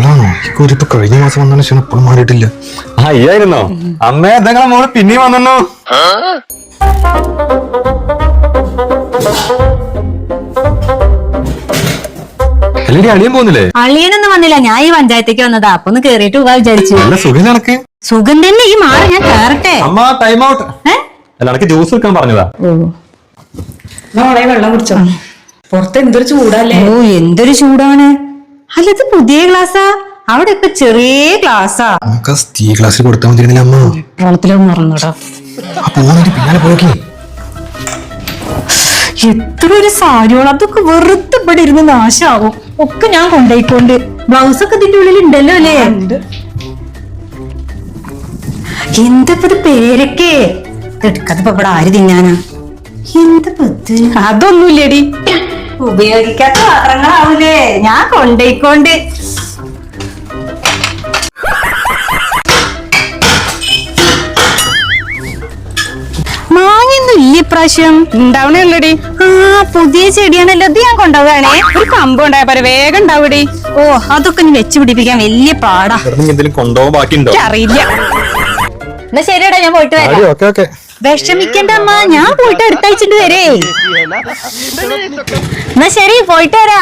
ഇവളാണോ ഈ കുരിപ്പ് കഴിഞ്ഞ മാസം വന്ന ശേഷം ഇപ്പോഴും മാറിയിട്ടില്ല. അയ്യായിരുന്നോ അമ്മേ എന്തെങ്കിലും മോൾ? പിന്നെയും വന്നു അല്ലേടി അളിയൻ പോകുന്നില്ലേ അളിയനൊന്നും വന്നില്ല. ഞാൻ ഈ പഞ്ചായത്തേക്ക് വന്നതാ. അപ്പൊ ഒന്ന് കേറിയിട്ട് പോവാ വിചാരിച്ചു. നല്ല സുഖം നടക്ക് സുഖം തന്നെ. ഈ മാറി ഞാൻ കേറട്ടെ. അമ്മ ടൈം ഔട്ട് അല്ല ജ്യൂസ് വെക്കാൻ പറഞ്ഞതാ. വെള്ളം കുടിച്ചോ? പുറത്ത് എന്തൊരു ചൂടല്ലേ? ഓ എന്തൊരു ചൂടാണ്. അല്ല ഇത് പുതിയ ക്ലാസ്സാ അവിടെ ഇപ്പൊ ചെറിയ ക്ലാസ്സാ നമുക്ക് സ്റ്റീ ക്ലാസ്സിൽ കൊടുത്താൽ മതിയിരുന്നില്ല അമ്മ. വെള്ളത്തിലൊന്നും മറന്നുടാ. പിന്നാലെ പോക്കി എത്ര ഒരു സാരിയോൾ അതൊക്കെ വെറുതെ ഇവിടെ ഇരുന്ന് നാശാവും. ഒക്കെ ഞാൻ കൊണ്ടുപോയിക്കൊണ്ട് ബ്ലൗസ് ഒക്കെ ഇതിന്റെ ഉള്ളിൽ ഉണ്ടല്ലോ അല്ലേ? എന്തപ്പത് ഇത് പേരൊക്കെ? എടുക്കാത്തപ്പോ ഇവിടെ ആര് തിന്നാനാ? എന്തപ്പത് അതൊന്നുമില്ലടി. ഉപയോഗിക്കാത്ത പാത്രങ്ങളാവൂലേ? ഞാൻ കൊണ്ടേക്കൊണ്ട് മാങ്ങയൊന്നും ഇല്ല ഇപ്രാവശ്യം. ഉണ്ടാവണേ ഉള്ളടി ആ പുതിയ ചെടിയാണല്ലോ. ഇത് ഞാൻ കൊണ്ടുപോവാണേ ഒരു കമ്പം ഉണ്ടായ പോലെ വേഗം ഉണ്ടാവൂടി. ഓ അതൊക്കെ ഇനി വെച്ചു പിടിപ്പിക്കാൻ വലിയ പാടാ. എന്തെങ്കിലും കൊണ്ടുപോകാൻ ബാക്കിയുണ്ടോ? അറിയില്ല എന്നാ ശരിയടാ ഞാൻ പോയിട്ട് വരാം. Okay okay. വിഷമിക്കണ്ട അമ്മ. ഞാൻ പോയിട്ട് അടുത്തയച്ചിട്ട് വരേ. എന്നാ ശരി പോയിട്ട് വരാ.